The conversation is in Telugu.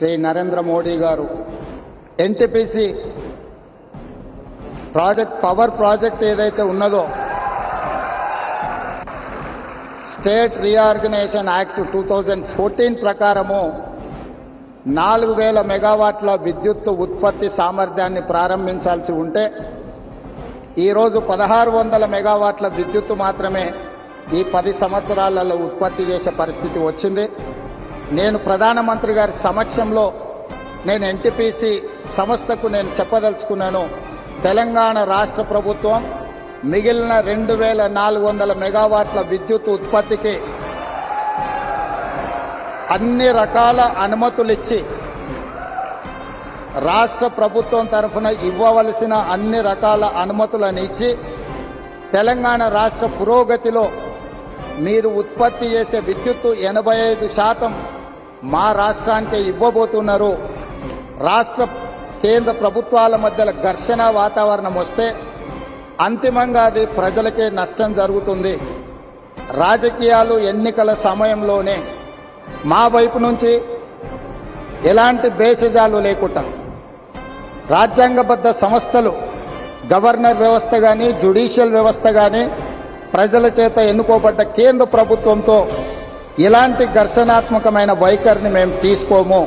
శ్రీ నరేంద్ర మోడీ గారు. ఎన్టీపీసీ ప్రాజెక్ట్ పవర్ ప్రాజెక్ట్ ఏదైతే ఉన్నదో state reorganisation act two thousand fourteen ప్రకారము నాలుగు వేల మెగావాట్ల విద్యుత్ ఉత్పత్తి సామర్థ్యాన్ని ప్రారంభించాల్సి ఉంటే ఈరోజు పదహారు వందల మెగావాట్ల విద్యుత్ మాత్రమే ఈ పది సంవత్సరాలలో ఉత్పత్తి చేసే పరిస్థితి వచ్చింది. నేను ప్రధానమంత్రి గారి సమక్షంలో నేను ఎన్టీపీసీ సంస్థకు నేను చెప్పదలుచుకున్నాను. తెలంగాణ రాష్ట్ర ప్రభుత్వం మిగిలిన రెండు వేల నాలుగు వందల మెగావాట్ల విద్యుత్ ఉత్పత్తికి అన్ని రకాల అనుమతులు ఇచ్చి రాష్ట్ర ప్రభుత్వం తరఫున ఇవ్వవలసిన అన్ని రకాల అనుమతులను ఇచ్చి తెలంగాణ రాష్ట్ర పురోగతిలో మీరు ఉత్పత్తి చేసే విద్యుత్తు ఎనభై ఐదు శాతం మా రాష్ట్రానికి ఇవ్వబోతున్నారు. రాష్ట్ర కేంద్ర ప్రభుత్వాల మధ్యలో ఘర్షణ వాతావరణం వస్తే అంతిమంగా అది ప్రజలకే నష్టం జరుగుతుంది. రాజకీయాలు ఎన్నికల సమయంలోనే మా వైపు నుంచి ఎలాంటి భేషజాలు లేకుండా రాజ్యాంగబద్ధ సంస్థలు గవర్నర్ వ్యవస్థ కానీ జ్యుడిషియల్ వ్యవస్థ కానీ ప్రజల చేత ఎన్నుకోబడ్డ కేంద్ర ప్రభుత్వంతో ఇలాంటి ఘర్షణాత్మకమైన వైఖరిని మేము తీసుకోము.